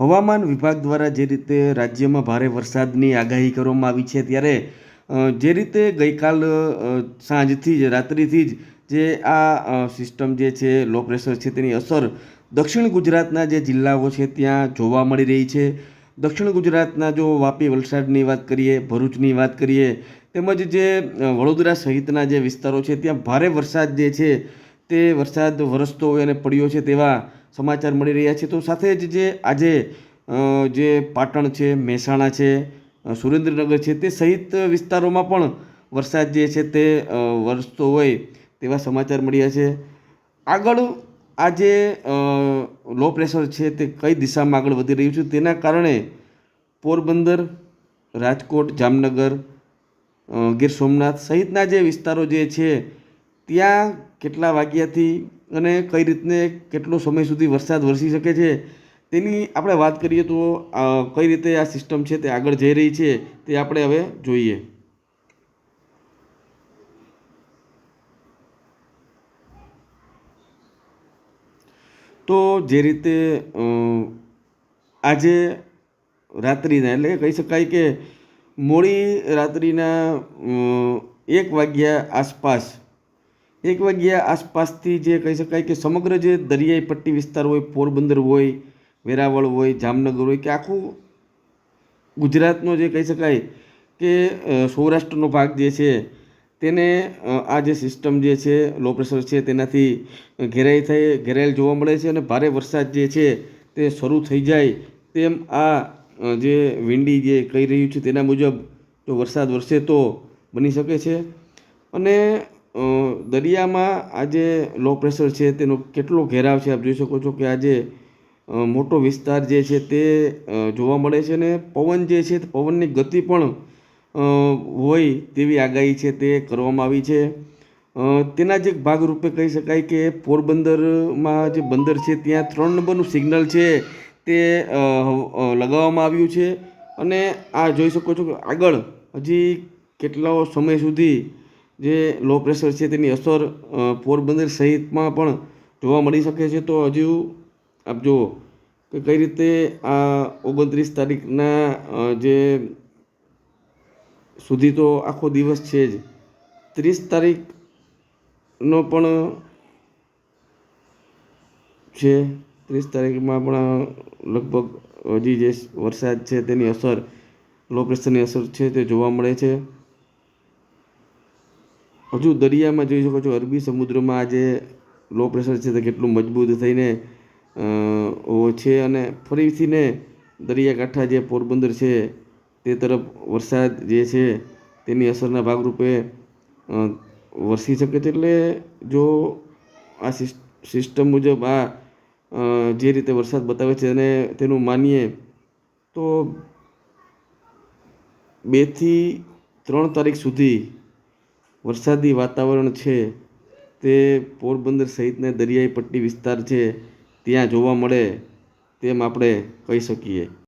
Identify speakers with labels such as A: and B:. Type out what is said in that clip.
A: હવામાન વિભાગ દ્વારા જે રીતે રાજ્યમાં ભારે વરસાદની આગાહી કરવામાં આવી છે ત્યારે જે રીતે ગઈકાલ સાંજથી જ, રાત્રિથી જ જે આ સિસ્ટમ જે છે લો પ્રેશર છે તેની અસર દક્ષિણ ગુજરાતના જે જિલ્લાઓ છે ત્યાં જોવા મળી રહી છે. દક્ષિણ ગુજરાતના જો વાપી વલસાડની વાત કરીએ, ભરૂચની વાત કરીએ, તેમજ જે વડોદરા સહિતના જે વિસ્તારો છે, ત્યાં ભારે વરસાદ જે છે તે વરસાદ વરસતો હોય અને પડ્યો છે તેવા સમાચાર મળી રહ્યા છે. તો સાથે જ જે આજે જે પાટણ છે, મહેસાણા છે સુરેન્દ્રનગર છે, તે સહિત વિસ્તારોમાં પણ વરસાદ જે છે તે વરસતો હોય તેવા સમાચાર મળ્યા છે. આગળ આ જે લો પ્રેશર છે તે કઈ દિશામાં આગળ વધી રહ્યું છે? તેના કારણે પોરબંદર, રાજકોટ, જામનગર ગીર સોમનાથ સહિતના જે વિસ્તારો જે છે ત્યાં કેટલા વાગ્યાથી અને કઈ રીતને કેટલો સમય સુધી વરસાદ વરસી શકે છે, તેની આપણે વાત કરીએ તો કઈ રીતે આ સિસ્ટમ છે તે આગળ જઈ રહી છે તે આપણે હવે જોઈએ. તો જે રીતે આજે રાત્રિના, એટલે કહી શકાય કે મોડી રાત્રિના એક વાગ્યા આસપાસ એક વાગ્યા આસપાસથી જે કહી શકાય કે સમગ્ર જે દરિયાઈ પટ્ટી વિસ્તાર હોય, પોરબંદર હોય, વેરાવળ હોય, જામનગર હોય કે આખું ગુજરાતનો જે કહી શકાય કે સૌરાષ્ટ્રનો ભાગ જે છે, તેને આ જે સિસ્ટમ જે છે લો પ્રેશર છે, તેનાથી ઘેરાઈ થઈ, ઘેરાયેલ જોવા મળે છે અને ભારે વરસાદ જે છે તે શરૂ થઈ જાય તેમ આ જે વિંડી જે કહી રહ્યું છે તેના મુજબ જો વરસાદ વરસે તો બની શકે છે. અને દરિયામાં આજે લો પ્રેશર છે, તેનો કેટલો ઘેરાવ છે, આપ જોઈ શકો છો કે આજે મોટો વિસ્તાર જે છે તે જોવા મળે છે અને પવન જે છે પવનની ગતિ પણ હોય તેવી આગાહી છે તે કરવામાં આવી છે. તેના જ એક ભાગરૂપે કહી શકાય કે પોરબંદરમાં જે બંદર છે ત્યાં ત્રણ નંબરનું સિગ્નલ છે તે લગાવવામાં આવ્યું છે. અને આ જોઈ શકો છો કે આગળ હજી કેટલો સમય સુધી જે લો પ્રેશર છે તેની અસર પોરબંદર સહિતમાં પણ જોવા મળી શકે છે. તો હજુ આપ જુઓ કે કઈ રીતે આ ઓગણત્રીસ તારીખના જે સુધી તો આખો દિવસ છે જ. ત્રીસ તારીખનો પણ છે. ત્રીસ તારીખમાં પણ લગભગ હજી જે વરસાદ છે તેની અસર લો પ્રેશરની અસર છે તે જોવા મળે છે. હજુ દરિયામાં જોઈ શકો છો, અરબી સમુદ્રમાં આજે લો પ્રેશર છે તે કેટલું મજબૂત થઈને છે અને ફરીથી ને દરિયાકાંઠા જે પોરબંદર છે, તે તરફ વરસાદ જે છે, તેની અસરના ભાગરૂપે વરસી શકે છે. એટલે જો આ સિસ્ટમ મુજબ આ જે રીતે વરસાદ બતાવે છે અને તેનું માનીએ, તો બેથી ત્રણ તારીખ સુધી વરસાદી વાતાવરણ છે, તે પોરબંદર સહિતના દરિયાઈ પટ્ટી વિસ્તાર છે, ત્યાં જોવા મળે તેમ આપણે કહી શકીએ.